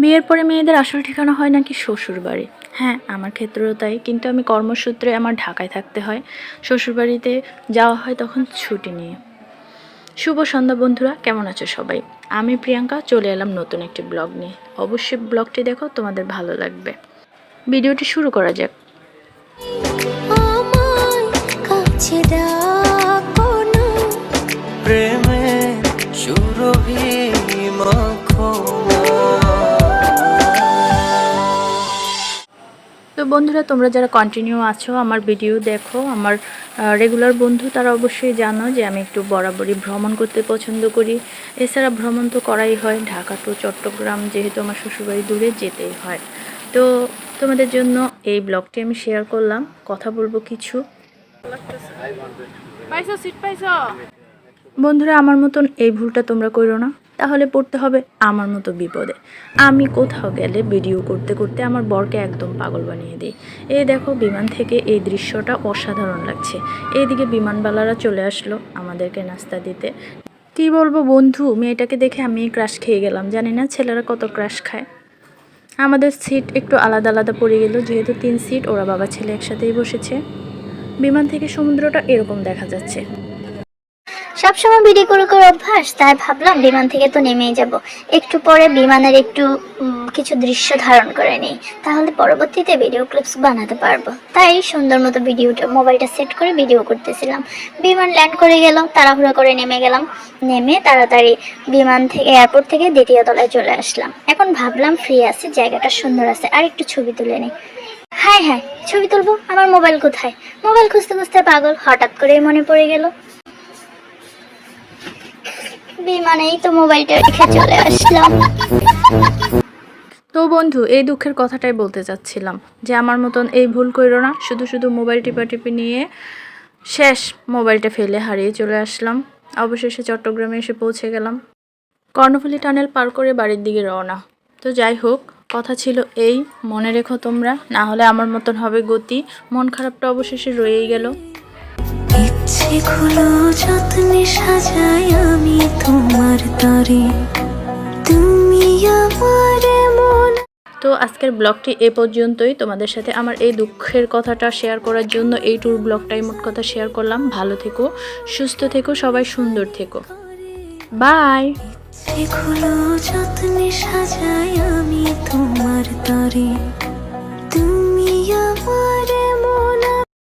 বিয়ের পরে মেয়েদের আসল ঠিকানা হয় নাকি শ্বশুর বাড়ি হ্যাঁ আমার ক্ষেত্রেও তাই। কিন্তু আমি কর্মসূত্রে আমার ঢাকায় থাকতে হয়। শ্বশুরবাড়িতে যাওয়া হয় তখন ছুটি নিয়ে। শুভ সন্ধ্যা বন্ধুরা কেমন আছো সবাই? আমি প্রিয়াঙ্কা চলে এলাম নতুন একটি ব্লগ নিয়ে। অবশ্যই ব্লগটি দেখো তোমাদের ভালো লাগবে। ভিডিওটি শুরু করা যাক। প্রেমে সুরভি তো বন্ধুরা তোমরা যারা কন্টিনিউ আছো আমার ভিডিও দেখো। আমার রেগুলার বন্ধু তারা অবশ্যই জানো যে আমি একটু বরাবরই ভ্রমণ করতে পছন্দ করি। এছাড়া ভ্রমণ তো করাই হয়। ঢাকা টু চট্টগ্রাম যেহেতু আমার শ্বশুরবাড়ি দূরে যেতেই হয়। তো তোমাদের জন্য এই ব্লগটি আমি শেয়ার করলাম। কথা বলব কিছু। বন্ধুরা আমার মতন এই ভুলটা তোমরা করো না। তাহলে পড়তে হবে আমার মতো বিপদে। আমি কোথাও গেলে ভিডিও করতে করতে আমার বরকে একদম পাগল বানিয়ে দিই। এই দেখো বিমান থেকে এই দৃশ্যটা অসাধারণ লাগছে। এইদিকে বিমানবালারা চলে আসলো আমাদেরকে নাস্তা দিতে। কি বলব বন্ধু, মেয়েটাকে দেখে আমি ক্রাশ খেয়ে গেলাম, জানি না ছেলেরা কত ক্রাশ খায়। আমাদের সিট একটু আলাদা আলাদা পড়ে গেল, যেহেতু তিন সিট, ওরা বাবা ছেলে একসাথেই বসেছে। বিমান থেকে সমুদ্রটা এরকম দেখা যাচ্ছে। সবসময় ভিডিও করে করে অভ্যাস, তাই ভাবলাম বিমান থেকে তো নেমেই যাব। একটু পরে বিমানের একটু কিছু দৃশ্য ধারণ করে নিই। তাহলে পরবর্তীতে ভিডিও ক্লিপস বানাতে পারব। তাই সুন্দর মতো ভিডিওটা মোবাইলটা সেট করে ভিডিও করতেছিলাম। বিমান ল্যান্ড করে গেলাম, তাড়াহুড়ো করে নেমে গেলাম। নেমে তাড়াতাড়ি বিমান থেকে এয়ারপোর্ট থেকে দ্বিতীয় তলায় চলে আসলাম। এখন ভাবলাম ফ্রি আছে, জায়গাটা সুন্দর আছে, আর একটু ছবি তুলে নিই। হ্যাঁ হ্যাঁ ছবি তুলবো? আমার মোবাইল কোথায়? মোবাইল খুঁজতে খুঁজতে পাগল, হঠাৎ করেই মনে পড়ে গেল বিমানেই তো মোবাইলটা রেখে চলে আসলাম। তো বন্ধু, এই দুঃখের কথাটাই বলতে চাচ্ছিলাম যে আমার মতন এই ভুল করো না, শুধু শুধু মোবাইল টিপা টিপি নিয়ে শেষ মোবাইলটা ফেলে হারিয়ে চলে আসলাম। অবশেষে চট্টগ্রামে এসে পৌঁছে গেলাম। কর্ণফুলী টানেল পার করে বাড়ির দিকে রওনা। তো যাই হোক, কথা ছিল এই, মনে রেখো তোমরা, না হলে আমার মতন হবে গতি। মন খারাপটা অবশেষে রয়েই গেল। ইচ্ছেগুলো যত্নে সাজাই আমি তোমার তরে তুমি আমার মন তো আজকের ব্লগটি এ পর্যন্তই। তোমাদের সাথে আমার এই দুঃখের কথাটা শেয়ার করার জন্য এই ট্যুর ব্লগটাই মোট কথা শেয়ার করলাম। ভালো থেকো সুস্থ থেকো সবাই সুন্দর থেকো। বাই ইচ্ছেগুলো যত্নে সাজাই আমি তোমার তরে